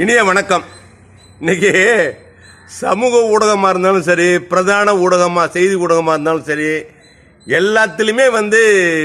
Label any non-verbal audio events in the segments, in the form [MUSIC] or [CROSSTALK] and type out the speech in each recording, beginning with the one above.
இனிய வணக்கம். இன்னைக்கு சமூக ஊடகமாக இருந்தாலும் சரி பிரதான ஊடகமாக செய்தி ஊடகமாக இருந்தாலும் சரி எல்லாத்துலேயுமே வந்து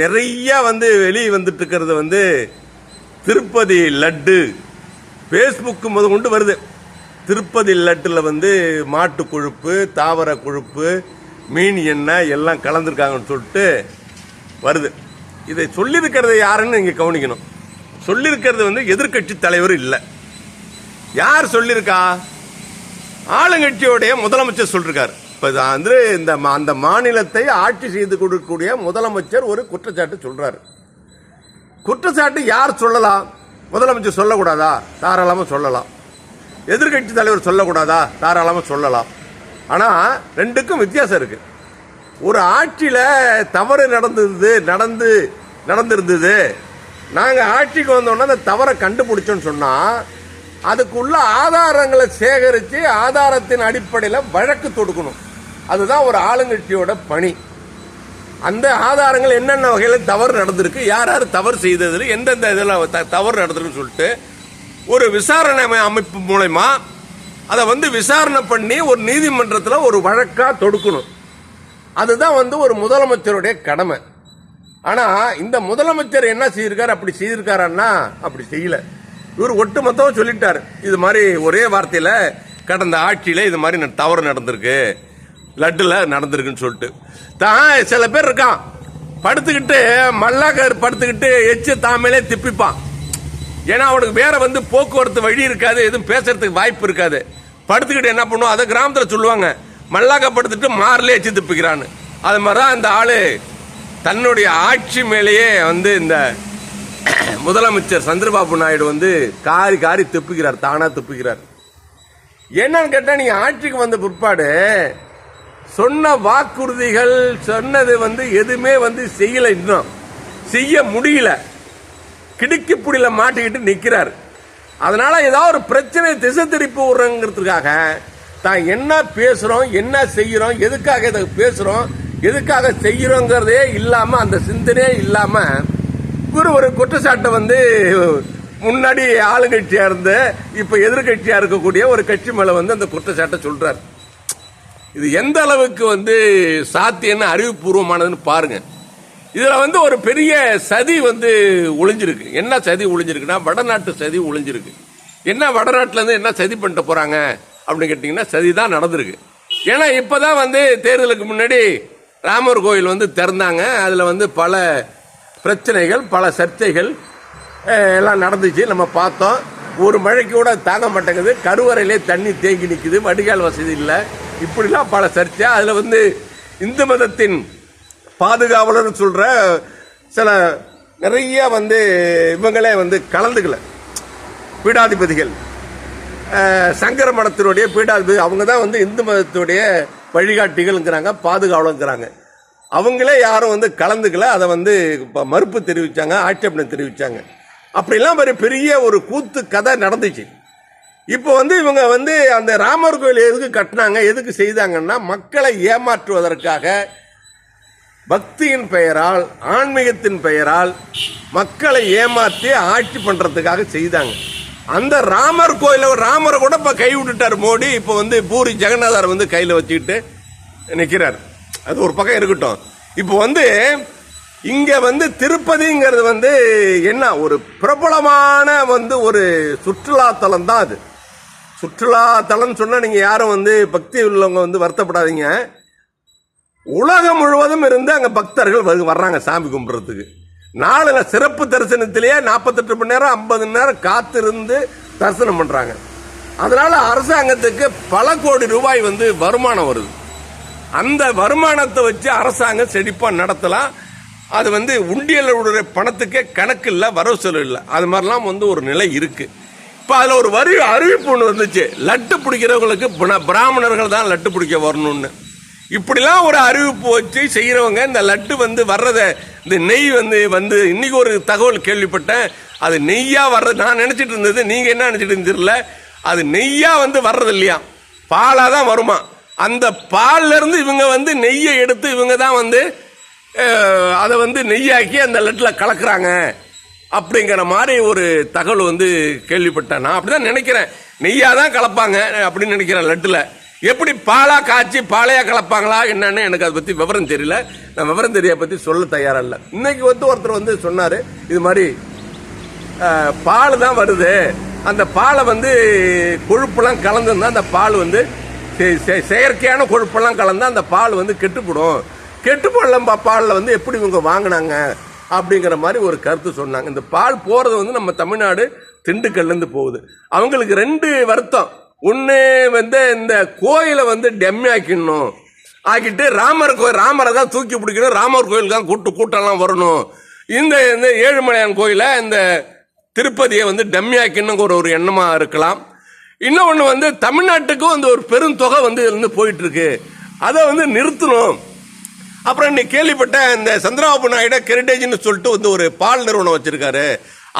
நிறையா வந்து வெளியே வந்துட்டு இருக்கிறது வந்து திருப்பதி லட்டு. ஃபேஸ்புக்கு முத கொண்டு வருது. திருப்பதி லட்டில் வந்து மாட்டு கொழுப்பு தாவர கொழுப்பு மீன் எண்ணெய் எல்லாம் கலந்துருக்காங்கன்னு சொல்லிட்டு வருது. இதை சொல்லியிருக்கிறத யாருன்னு நீங்கள் கவனிக்கணும். சொல்லியிருக்கிறது வந்து எதிர்க்கட்சி தலைவர் இல்லை. யார் சொல்லியிருக்கா? ஆளுங்கட்சியோடைய முதலமைச்சர் சொல்லியிருக்காரு இப்போ வந்து இந்த மா- அந்த மாநிலத்தை ஆட்சி செய்து கொடுக்கக்கூடிய முதலமைச்சர் ஒரு குற்றச்சாட்டு சொல்கிறார் குற்றச்சாட்டு யார் சொல்லலாம்? முதலமைச்சர் சொல்லக்கூடாதா? தாராளமாக சொல்லலாம். எதிர்க்கட்சி தலைவர் சொல்லக்கூடாதா? தாராளமாக சொல்லலாம். ஆனால் ரெண்டுக்கும் வித்தியாசம் இருக்குது ஒரு ஆட்சியில் தவறு நடந்தது நடந்து நடந்திருந்தது. நாங்கள் ஆட்சிக்கு வந்தோன்னா அந்த தவறை கண்டுபிடிச்சோன்னு சொன்னால் அதுக்குள்ள ஆதாரங்களை சேகரித்து ஆதாரத்தின் அடிப்படையில் வழக்கு தொடுக்கணும். அதுதான் ஒரு ஆளுங்கட்சியோட பணி. அந்த ஆதாரங்கள் என்னென்ன வகையில் தவறு நடந்திருக்கு யார் யார் தவறு செய்தது எந்தெந்த இதில் த- தவறு நடந்திருக்குன்னு சொல்லிட்டு ஒரு விசாரணை அமைப்பு மூலயமா அதை வந்து விசாரணை பண்ணி ஒரு நீதிமன்றத்தில் ஒரு வழக்காக தொடுக்கணும். அதுதான் வந்து ஒரு முதலமைச்சருடைய கடமை. ஆனால் இந்த முதலமைச்சர் என்ன செய்திருக்காரு அப்படி செய்திருக்காரன்னா அப்படி செய்யல. இவர் ஒட்டுமொத்தமா சொல்லிட்டார். இது மாதிரி ஒரே வார்த்தையில் கடந்த ஆட்சியில் இது மாதிரி தவறு நடந்திருக்கு. லட்டில் நடந்திருக்குன்னு சொல்லிட்டு. தான் சில பேர் இருக்கான். படுத்துக்கிட்டு மல்லாக்கர் படுத்துக்கிட்டு எச்சு தாமேலே திப்பிப்பான். ஏன்னா அவனுக்கு வேற வந்து போக்குவரத்து வழி இருக்காது எதுவும் பேசுறதுக்கு வாய்ப்பு இருக்காது. படுத்துக்கிட்டு என்ன பண்ணுவோம் அதை கிராமத்தில் சொல்லுவாங்க. மல்லாக்கா படுத்துட்டு மாறிலே எச்சு திப்பிக்கிறான்னு. அது மாதிரி தான் இந்த ஆள் தன்னுடைய ஆட்சி மேலேயே வந்து இந்த [CLEARS THROAT] முதலமைச்சர் சந்திரபாபு நாயுடு வந்து காரி காரி துப்புகிறார் தானா துப்புகிறார் என்னன்னு கேட்டா நீங்கள் ஆட்சிக்கு வந்த பிற்பாடு சொன்ன வாக்குறுதிகள் சொன்னது வந்து எதுவுமே வந்து செய்யல இன்னும். செய்ய முடியல. கிடுக்கி புடியில மாட்டிக்கிட்டு நிற்கிறார் அதனால ஏதாவது ஒரு பிரச்சனை திசை திருப்பி விடுறங்கிறதுக்காக தான் என்ன பேசுறோம் என்ன செய்யறோம் எதுக்காக இதை பேசுறோம் எதுக்காக செய்யறோங்கிறதே இல்லாம அந்த சிந்தனையே இல்லாமல் இவர் ஒரு குற்றச்சாட்டை வந்து முன்னாடி ஆளுங்கட்சியா இருந்த இப்ப எதிர்கட்சியா இருக்கக்கூடிய ஒரு கட்சி மேல வந்து அந்த குற்றச்சாட்டை சொல்றாரு. இது எந்த அளவுக்கு வந்து சாத்தியம்னு அறிவுபூர்வமானதுன்னு பாருங்க. இதுல வந்து ஒரு பெரிய சதி வந்து ஒளிஞ்சிருக்கு. என்ன சதி ஒளிஞ்சிருக்குன்னா வடநாட்டு சதி ஒளிஞ்சிருக்கு. என்ன வடநாட்டுல இருந்து என்ன சதி பண்ணிட்டு போறாங்க அப்படின்னு கேட்டீங்கன்னா சதி தான் நடந்திருக்கு. ஏன்னா இப்பதான் வந்து தேர்தலுக்கு முன்னாடி ராமர் கோயில் வந்து திறந்தாங்க. அதுல வந்து பல பிரச்சனைகள் பல சர்ச்சைகள் எல்லாம் நடந்துச்சு. நம்ம பார்த்தோம். ஒரு மழைக்கு கூட தாங்க மாட்டேங்குது. கருவறையிலே தண்ணி தேங்கி நிற்குது வடிகால் வசதி இல்லை. இப்படிலாம் பல சர்ச்சை. அதில் வந்து இந்து மதத்தின் பாதுகாவலர்னு சொல்கிற சில நிறைய வந்து இவங்களே வந்து கலந்துக்கல. பீடாதிபதிகள். சங்கர மடத்தினுடைய பீடாதிபதி அவங்க தான் வந்து இந்து மதத்துடைய வழிகாட்டிகள்ங்கிறாங்க பாதுகாவலங்கிறாங்க அவங்களே யாரும் வந்து கலந்துக்கல. அதை வந்து மறுப்பு தெரிவித்தாங்க ஆட்சேபனை தெரிவித்தாங்க அப்படிலாம் ஒரு பெரிய ஒரு கூத்து கதை நடந்துச்சு. இப்போ வந்து இவங்க வந்து அந்த ராமர் கோயில் எதுக்கு கட்டினாங்க எதுக்கு செய்தாங்கன்னா மக்களை ஏமாற்றுவதற்காக பக்தியின் பெயரால் ஆன்மீகத்தின் பெயரால் மக்களை ஏமாற்றி ஆட்சி பண்ணுறதுக்காக செய்தாங்க. அந்த ராமர் கோயில ராமரை கூட இப்போ கை விட்டுட்டார் மோடி. இப்போ வந்து பூரி ஜெகநாதர் வந்து கையில் வச்சுக்கிட்டு நிற்கிறார் அது ஒரு பக்கம் இருக்கட்டும். இப்போ வந்து இங்கே வந்து திருப்பதிங்கிறது வந்து என்ன? ஒரு பிரபலமான வந்து ஒரு சுற்றுலாத்தலம் தான் அது. சுற்றுலாத்தலம்னு சொன்னால் நீங்கள் யாரும் வந்து பக்தி உள்ளவங்க வந்து வருத்தப்படாதீங்க. உலகம் முழுவதும் இருந்து அங்கே பக்தர்கள் வரு- வர்றாங்க சாமி கும்பிட்றதுக்கு. நாளில் சிறப்பு தரிசனத்திலேயே நாற்பத்தெட்டு மணி நேரம் ஐம்பது மணி நேரம் காத்திருந்து தரிசனம் பண்ணுறாங்க அதனால் அரசாங்கத்துக்கு பல கோடி ரூபாய் வந்து வருமானம் வருது. அந்த வருமானத்தை வச்சு அரசாங்கம் செழிப்பாக நடத்தலாம். அது வந்து உண்டியலுடைய பணத்துக்கே கணக்கு இல்லை வரவு செலவு இல்லை. அது மாதிரிலாம் வந்து ஒரு நிலை இருக்குது இப்போ அதில் ஒரு வரி அறிவிப்பு ஒன்று வந்துச்சு. லட்டு பிடிக்கிறவங்களுக்கு பிராமணர்கள் தான் லட்டு பிடிக்க வரணும்னு. இப்படிலாம் ஒரு அறிவிப்பு வச்சு செய்கிறவங்க இந்த லட்டு வந்து வர்றதை இந்த நெய் வந்து வந்து இன்னைக்கு ஒரு தகவல் கேள்விப்பட்டேன். அது நெய்யாக வர்றது நான் நினச்சிட்டு இருந்தது. நீங்கள் என்ன நினச்சிட்டு இருந்தீர்ல அது நெய்யாக வந்து வர்றது இல்லையா? பாலாக தான் வருமா? அந்த பால்ல இருந்து இவங்க வந்து நெய்யை எடுத்து இவங்க தான் வந்து அதை வந்து நெய்யாக்கி அந்த லட்டில் கலக்குறாங்க. அப்படிங்கிற மாதிரி ஒரு தகவல் வந்து கேள்விப்பட்டேன் நான். அப்படிதான் நினைக்கிறேன். நெய்யாக தான் கலப்பாங்க அப்படின்னு நினைக்கிறேன் லட்டில். எப்படி பாலாக காய்ச்சி பாலையாக கலப்பாங்களா என்னன்னு எனக்கு அதை பற்றி விவரம் தெரியல. நான் விவரம் தெரிய பற்றி சொல்ல தயாராக இல்லை. இன்னைக்கு வந்து ஒருத்தர் வந்து சொன்னார் இது மாதிரி பால் தான் வருது. அந்த பாலை வந்து கொழுப்புலாம் கலந்துருந்தா அந்த பால் வந்து செயற்கையான கொழுப்பெல்லாம் கலந்தால் அந்த பால் வந்து கெட்டுப்படும். கெட்டுப்படலாம் பாலில் வந்து எப்படி இவங்க வாங்கினாங்க அப்படிங்கிற மாதிரி ஒரு கருத்து சொன்னாங்க. இந்த பால் போகிறது வந்து நம்ம தமிழ்நாடு திண்டுக்கல்லேருந்து போகுது. அவங்களுக்கு ரெண்டு வருத்தம். ஒன்று வந்து இந்த கோயிலை வந்து டெம்மி ஆக்கிடணும். ஆக்கிட்டு ராமர் கோயில் ராமரை தான் தூக்கி பிடிக்கணும். ராமர் கோயில் தான் கூட்டு கூட்டம்லாம் வரணும். இந்த இந்த ஏழுமலையான் கோயிலை இந்த திருப்பதியை வந்து டம்மியாக்கின்னு ஒரு ஒரு எண்ணமாக இருக்கலாம். இன்னொன்று வந்து தமிழ்நாட்டுக்கும் வந்து ஒரு பெரும் தொகை வந்து இதுலேருந்து போயிட்டு இருக்கு அதை வந்து நிறுத்தணும். அப்புறம் இன்னைக்கு கேள்விப்பட்ட இந்த சந்திரபாபு நாயுடு கெரிடேஜ்னு சொல்லிட்டு வந்து ஒரு பால் நிறுவனம் வச்சிருக்காரு.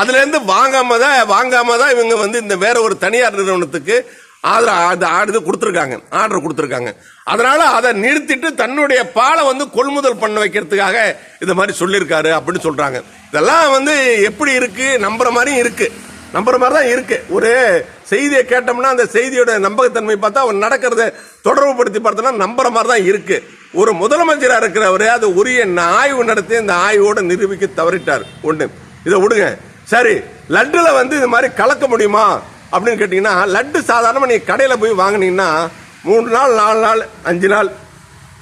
அதுலேருந்து வாங்காம தான் வாங்காம தான் இவங்க வந்து இந்த வேற ஒரு தனியார் நிறுவனத்துக்கு ஆதரவு அது ஆடு கொடுத்துருக்காங்க. ஆர்டர் கொடுத்துருக்காங்க. அதனால் அதை நிறுத்திட்டு தன்னுடைய பாலை வந்து கொள்முதல் பண்ண வைக்கிறதுக்காக இது மாதிரி சொல்லியிருக்காரு அப்படின்னு சொல்கிறாங்க இதெல்லாம் வந்து எப்படி இருக்குது நம்புகிற மாதிரியும் இருக்குது நம்புகிற மாதிரி தான் இருக்குது ஒரு செய்தியை கேட்டோம்னா அந்த செய்தியோட நம்பகத்தன்மை பார்த்தா அவர் நடக்கிறத தொடர்புபடுத்தி பார்த்தோம்னா நம்புற மாதிரி தான் இருக்கு. ஒரு முதலமைச்சராக இருக்கிறவர் அது உரிய ஆய்வு நடத்தி அந்த ஆய்வோட நிரூபிக்க தவறிட்டார். ஒண்ணு. இதை விடுங்க. சரி லட்டுல வந்து இது மாதிரி கலக்க முடியுமா? அப்படின்னு கேட்டீங்கன்னா லட்டு சாதாரணமாக நீ கடையில் போய் வாங்கினீங்கன்னா மூணு நாள் நாலு நாள் அஞ்சு நாள்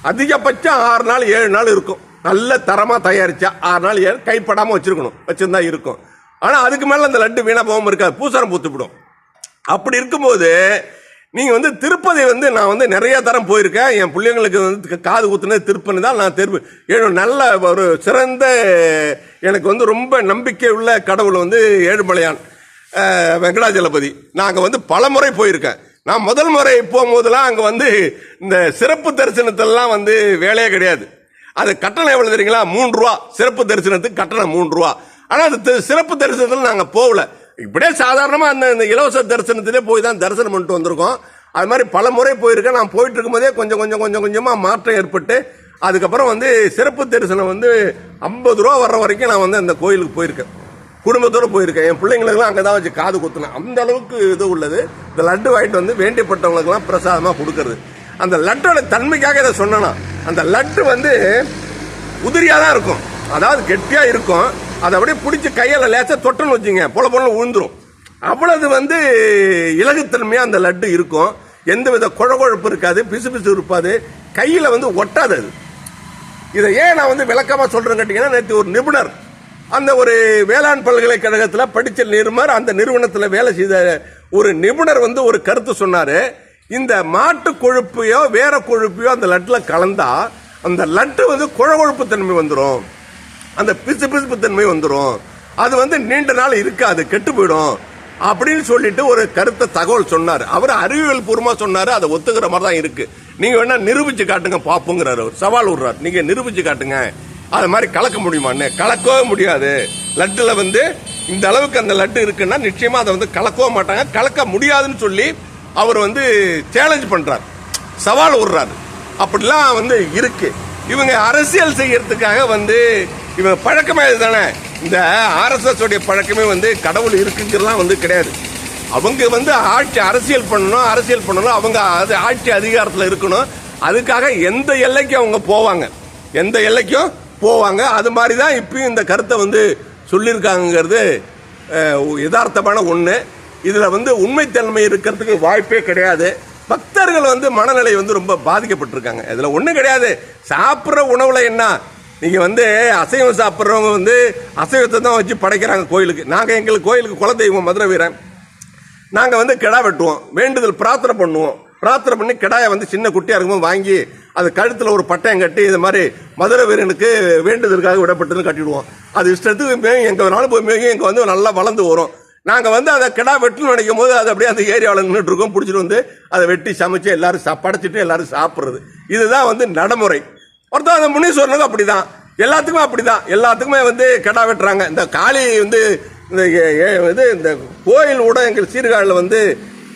அதிகபட்சம் ஆறு நாள் ஏழு நாள் இருக்கும். நல்ல தரமாக தயாரிச்சா ஆறு நாள் ஏழு கைப்படாமல் வச்சிருக்கணும். வச்சிருந்தா இருக்கும். ஆனால் அதுக்கு மேலே அந்த லட்டு வீணாக போகாம இருக்காது. பூசரம் பூத்துப்பிடும் அப்படி இருக்கும்போது நீங்கள் வந்து திருப்பதி வந்து நான் வந்து நிறைய தரம் போயிருக்கேன். என் பிள்ளைங்களுக்கு வந்து காது குத்துனது திருப்பதி தான் நான் திருப்பி ஏழு நல்ல ஒரு சிறந்த எனக்கு வந்து ரொம்ப நம்பிக்கை உள்ள கடவுள் வந்து ஏழுமலையான் வெங்கடாஜலபதி. வெங்கடாஜலபதி நாங்கள் வந்து பல முறை போயிருக்கேன். நான் முதல் முறை போகும்போதெல்லாம் அங்கே வந்து இந்த சிறப்பு தரிசனத்திலலாம் வந்து வேலையே கிடையாது. அது கட்டணம் எவ்வளோ தெரியுங்களா? மூன்று ரூபா. சிறப்பு தரிசனத்துக்கு கட்டணம் மூன்று ரூபா. ஆனால் அது சிறப்பு தரிசனத்தில் நாங்கள் போகல. இப்படியே சாதாரணமாக அந்த இந்த இலவச தரிசனத்திலே போய் தான் தரிசனம் பண்ணிட்டு வந்திருக்கோம். அது மாதிரி பல முறை போயிருக்கேன். நான் போயிட்டு இருக்கும்போதே கொஞ்சம் கொஞ்சம் கொஞ்சம் கொஞ்சமாக மாற்றம் ஏற்பட்டு அதுக்கப்புறம் வந்து சிறப்பு தரிசனம் வந்து ஐம்பது ரூபா வர்ற வரைக்கும் நான் வந்து அந்த கோயிலுக்கு போயிருக்கேன். குடும்பத்தோடு போயிருக்கேன். என் பிள்ளைங்களுக்குலாம் அங்கே தான் வச்சு காது குத்துனேன். அந்த அளவுக்கு இது உள்ளது. இந்த லட்டு வாங்கிட்டு வந்து வேண்டியப்பட்டவங்களுக்குலாம் பிரசாதமாக கொடுக்கறது. அந்த லட்டோட தன்மைக்காக இதை சொன்னேன்னா அந்த லட்டு வந்து உதிரியாக தான் இருக்கும். அதாவது கெட்டியாக இருக்கும். அதை அப்படியே பிடிச்சி கையால் லேசாக தொட்டன்னு வச்சுங்க பொல பொல விழுந்துடும் அவ்வளவு வந்து இலகுத்தன்மையாக அந்த லட்டு இருக்கும். எந்த வித குழகுழப்பு இருக்காது பிசு பிசு இருப்பாது. கையில் வந்து ஒட்டாது அது. இதை ஏன் நான் வந்து விளக்கமாக சொல்கிறேன் கேட்டிங்கன்னா நேற்று ஒரு நிபுணர் அந்த ஒரு வேளாண் பல்கலைக்கழகத்தில் படித்த நிருமர் அந்த நிறுவனத்தில் வேலை செய்த ஒரு நிபுணர் வந்து ஒரு கருத்து சொன்னார். இந்த மாட்டு கொழுப்பையோ வேற கொழுப்பையோ அந்த லட்டில் கலந்தால் அந்த லட்டு வந்து குழகொழுப்பு தன்மை வந்துடும் அந்த பிசு பிசுப்பு தன்மை வந்துடும் அது வந்து நீண்ட நாள் இருக்காது கெட்டு போயிடும். அப்படின்னு சொல்லிட்டு ஒரு கருத்தை தகவல் சொன்னார். அவர் அறிவியல் பூர்வமாக சொன்னார் அதை ஒத்துக்கிற மாதிரி தான் இருக்கு. நீங்க வேணா நிரூபிச்சு காட்டுங்க பார்ப்போங்கிறாரு அவர். சவால் விடுறார். நீங்க நிரூபிச்சு காட்டுங்க. அது மாதிரி கலக்க முடியுமான்னு கலக்கவே முடியாது. லட்டுல வந்து இந்த அளவுக்கு அந்த லட்டு இருக்குன்னா நிச்சயமா அதை வந்து கலக்கவே மாட்டாங்க. கலக்க முடியாதுன்னு சொல்லி அவர் வந்து சேலஞ்ச் பண்றார். சவால் விடுறாரு. அப்படிலாம் வந்து இருக்கு. இவங்க அரசியல் செய்யறதுக்காக வந்து இவன் பழக்கமே இதுதானே இந்த ஆர்எஸ்எஸ் உடைய பழக்கமே வந்து கடவுள் இருக்குங்கிறதுலாம் வந்து கிடையாது. அவங்க வந்து ஆட்சி அரசியல் பண்ணணும் அரசியல் பண்ணணும் அவங்க அது ஆட்சி அதிகாரத்தில் இருக்கணும். அதுக்காக எந்த எல்லைக்கும் அவங்க போவாங்க. எந்த எல்லைக்கும் போவாங்க. அது மாதிரி தான் இப்பயும் இந்த கருத்தை வந்து சொல்லியிருக்காங்கிறது யதார்த்தமான ஒன்று இதில் வந்து உண்மைத்தன்மை இருக்கிறதுக்கு வாய்ப்பே கிடையாது. பக்தர்கள் வந்து மனநிலை வந்து ரொம்ப பாதிக்கப்பட்டிருக்காங்க. இதில் ஒன்றும் கிடையாது. சாப்பிட்ற உணவில் என்ன? நீங்கள் வந்து அசைவம் சாப்பிட்றவங்க வந்து அசைவத்தை தான் வச்சு படைக்கிறாங்க கோயிலுக்கு. நாங்கள் எங்களுக்கு கோயிலுக்கு குலதெய்வம் மதுரை வீரன். நாங்கள் வந்து கிடா வெட்டுவோம். வேண்டுதல் பிரார்த்தனை பண்ணுவோம். பிரார்த்தனை பண்ணி கிடாயை வந்து சின்ன குட்டியாக இருக்கும்போது வாங்கி அது கழுத்தில் ஒரு பட்டயம் கட்டி இது மாதிரி மதுரை வீரனுக்கு வேண்டுதலுக்காக விடப்பட்டதுன்னு கட்டிடுவோம். அது இஷ்டத்துக்கு மேயும் எங்கே வேணாலும் போய் மேயும் வந்து நல்லா வளர்ந்து வரும். நாங்கள் வந்து அதை கிடா வெட்டுன்னு நினைக்கும் போது அது அப்படியே அந்த ஏரியாவில் நின்றுட்டு இருக்கோம். பிடிச்சிட்டு வந்து அதை வெட்டி சமைச்சு எல்லாரும் சா படைச்சிட்டு எல்லாரும் சாப்பிட்றது. இதுதான் வந்து நடைமுறை. ஒருத்தர் அந்த முனீஸ்வரனுக்கும் அப்படி தான் எல்லாத்துக்குமே அப்படிதான். எல்லாத்துக்குமே வந்து கெடா வெட்டுறாங்க. இந்த காளி வந்து இந்த இது இந்த கோயில் கூட எங்கள் சீர்காழில் வந்து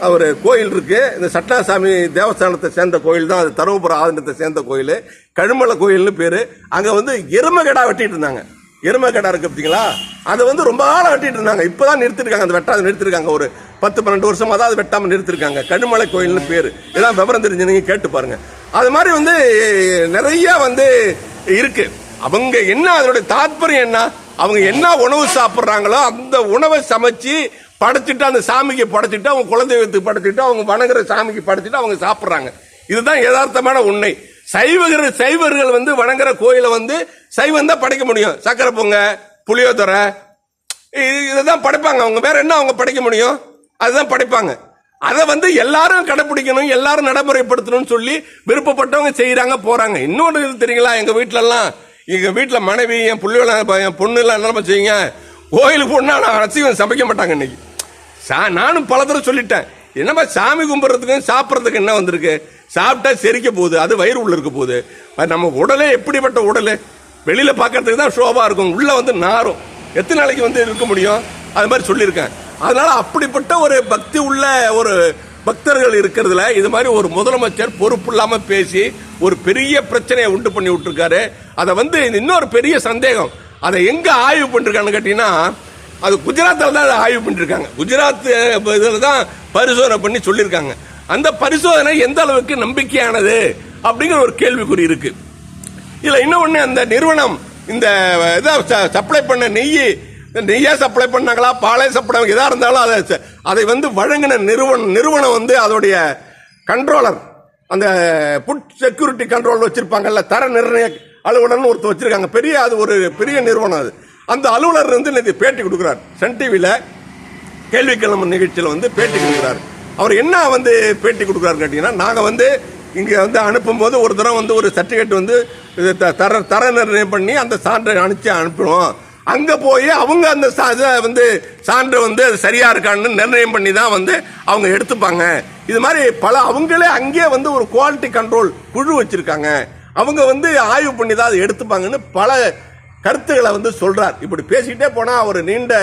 அவர் கோயில் இருக்கு. இந்த சட்டாசாமி தேவஸ்தானத்தை சேர்ந்த கோயில் தான். அது தருமபுர ஆதனத்தை சேர்ந்த கோயில். கழுமலை கோயில்னு பேர். அங்கே வந்து எருமை கெடா வெட்டிட்டு இருந்தாங்க. எருமை கெடா இருக்கு பார்த்தீங்களா அதை வந்து ரொம்ப நாளாக வெட்டிட்டு இருந்தாங்க. இப்போதான் நிறுத்திருக்காங்க. அந்த வெட்டாத நிறுத்திருக்காங்க ஒரு பத்து பன்னெண்டு வருஷமாக தான் அது வெட்டாமல் நிறுத்திருக்காங்க. கண்ணுமலை கோயில்னு பேர். எல்லாம் விவரம் தெரிஞ்சு நீங்கள் கேட்டு பாருங்கள் அது மாதிரி வந்து நிறைய வந்து இருக்கு. அவங்க என்ன அதனுடைய தாற்பயம் என்ன? அவங்க என்ன உணவு சாப்பிட்றாங்களோ அந்த உணவை சமைச்சு படைச்சிட்டு அந்த சாமிக்கு படைச்சிட்டு அவங்க குலதெய்வத்துக்கு படைச்சிட்டு அவங்க வணங்குற சாமிக்கு படைச்சிட்டு அவங்க சாப்பிட்றாங்க. இதுதான் யதார்த்தமான உண்மை. சைவகர் சைவர்கள் வந்து வணங்குற கோயிலை வந்து சைவம் தான் படைக்க முடியும். சக்கரை பொங்க புளியோதரை இதை தான் படைப்பாங்க. அவங்க வேற என்ன அவங்க படைக்க முடியும்? அதுதான் படைப்பாங்க. அதை வந்து எல்லாரும் கடைப்பிடிக்கணும் எல்லாரும் நடைமுறைப்படுத்தணும்னு சொல்லி விருப்பப்பட்டவங்க செய்கிறாங்க போகிறாங்க இன்னொன்று இது தெரியுங்களா? எங்கள் வீட்டிலலாம் எங்கள் வீட்டில் மனைவி என் புள்ளியோட என் பொண்ணுலாம் என்ன செய்யுங்க கோயிலுக்கு போனால் நான் அசைவம் சமைக்க மாட்டாங்க இன்னைக்கு. சா- நானும் பல தடவை சொல்லிட்டேன். என்னப்பா சாமி கும்பிட்றதுக்கும் சாப்பிட்றதுக்கு என்ன வந்திருக்கு? சாப்பிட்டா செரிக்க போகுது அது வயிறு உள்ள இருக்க போகுது. நம்ம உடலே எப்படிப்பட்ட உடல்? வெளியில் பார்க்கறதுக்கு தான் ஷோவாக இருக்கும் உள்ளே வந்து நாரும். எத்தனை நாளைக்கு வந்து இருக்க முடியும்? அது மாதிரி சொல்லியிருக்கேன். அதனால அப்படிப்பட்ட ஒரு பக்தி உள்ள ஒரு பக்தர்கள் இருக்கிறதுல இது மாதிரி ஒரு முதலமைச்சர் பொறுப்பு இல்லாமல் பேசி ஒரு பெரிய பிரச்சனையை உண்டு பண்ணி விட்டுருக்காரு. அதை வந்து இன்னொரு பெரிய சந்தேகம். அதை எங்கே ஆய்வு பண்ணிருக்கான்னு கேட்டீங்கன்னா அது குஜராத்தில் தான் அதை ஆய்வு பண்ணியிருக்காங்க குஜராத் இதில் தான் பரிசோதனை பண்ணி சொல்லியிருக்காங்க. அந்த பரிசோதனை எந்த அளவுக்கு நம்பிக்கையானது அப்படிங்கிற ஒரு கேள்விக்குறி இருக்கு. இதில் இன்னொன்று அந்த நிறுவனம் இந்த இதை சப்ளை பண்ண நெய் நெய்யா சப்ளை பண்ணாங்களா? பாலே சப்ளை எதா இருந்தாலும் அதை அதை வந்து வழங்கின நிறுவனம் நிறுவனம் வந்து அதோடைய கண்ட்ரோலர் அந்த புட் செக்யூரிட்டி கண்ட்ரோல் வச்சிருப்பாங்கல்ல தர நிர்ணய அலுவலர்னு ஒருத்தர் வச்சிருக்காங்க. பெரிய அது ஒரு பெரிய நிறுவனம் அது. அந்த அலுவலர் வந்து நேற்று பேட்டி கொடுக்குறார். சன் டிவியில் கேள்வி கிளம்பு நிகழ்ச்சியில் வந்து பேட்டி கொடுக்குறாரு. அவர் என்ன வந்து பேட்டி கொடுக்குறாரு கேட்டிங்கன்னா நாங்கள் வந்து இங்கே வந்து அனுப்பும்போது ஒரு தரம் வந்து ஒரு சர்டிஃபிகேட் வந்து தர தர நிர்ணயம் பண்ணி அந்த சான்றை அனுப்பிச்சு அனுப்புவோம் அங்கே போய் அவங்க அந்த சா- இதை வந்து சான்று வந்து அது சரியா இருக்கான்னு நிர்ணயம் பண்ணி தான் வந்து அவங்க எடுத்துப்பாங்க. இது மாதிரி பல அவங்களே அங்கேயே வந்து ஒரு குவாலிட்டி கண்ட்ரோல் குழு வச்சிருக்காங்க. அவங்க வந்து ஆய்வு பண்ணி தான் அதை எடுத்துப்பாங்கன்னு பல கருத்துக்களை வந்து சொல்றார். இப்படி பேசிக்கிட்டே போனா ஒரு நீண்ட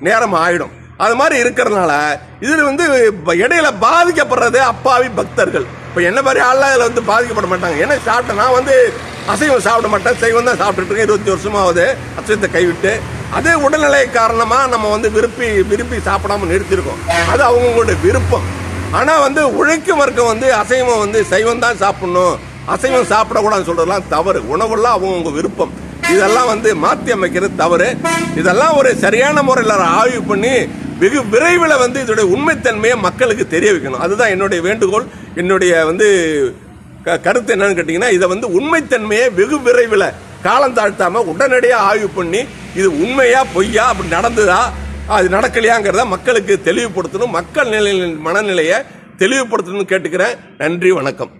நேரம் ஆயிடும். அது மாதிரி இருக்கிறதுனால இதில் வந்து இடையில பாதிக்கப்படுறது அப்பாவி பக்தர்கள். இப்போ என்ன மாதிரி ஆள்லாம் அதில் வந்து பாதிக்கப்பட மாட்டாங்க? என்ன சாப்பிட்டேன் நான் வந்து அசைவம் சாப்பிட மாட்டேன். சைவம் தான் சாப்பிட்டுட்டு இருக்கேன். இருபத்தி வருஷமாவது அசைவத்தை கைவிட்டு. அதே உடல்நிலை காரணமாக நம்ம வந்து விரும்பி விரும்பி சாப்பிடாம நிறுத்திருக்கோம். அது அவங்களுடைய விருப்பம். ஆனால் வந்து உழைக்கும் வர்க்கம் வந்து அசைவம் வந்து சைவம் தான் சாப்பிடணும். அசைவம் சாப்பிடக்கூடாதுன்னு சொல்கிறதுலாம் தவறு. உணவுலாம் அவங்கவுங்க விருப்பம். இதெல்லாம் வந்து மாற்றி அமைக்கிறது தவறு. இதெல்லாம் ஒரு சரியான முறையில் ஆய்வு பண்ணி வெகு விரைவில் வந்து இதோடைய உண்மைத்தன்மையை மக்களுக்கு தெரிய வைக்கணும். அதுதான் என்னுடைய வேண்டுகோள். என்னுடைய வந்து க- கருத்து என்னன்னு கேட்டிங்கன்னா இதை வந்து உண்மைத்தன்மையை வெகு விரைவில் காலம் தாழ்த்தாமல் உடனடியாக ஆய்வு பண்ணி இது உண்மையா பொய்யா அப்படி நடந்ததா அது நடக்கலையாங்கிறத மக்களுக்கு தெளிவுபடுத்தணும். மக்கள் நிலையில் மனநிலையை தெளிவுபடுத்தணும்னு கேட்டுக்கிறேன். நன்றி வணக்கம்.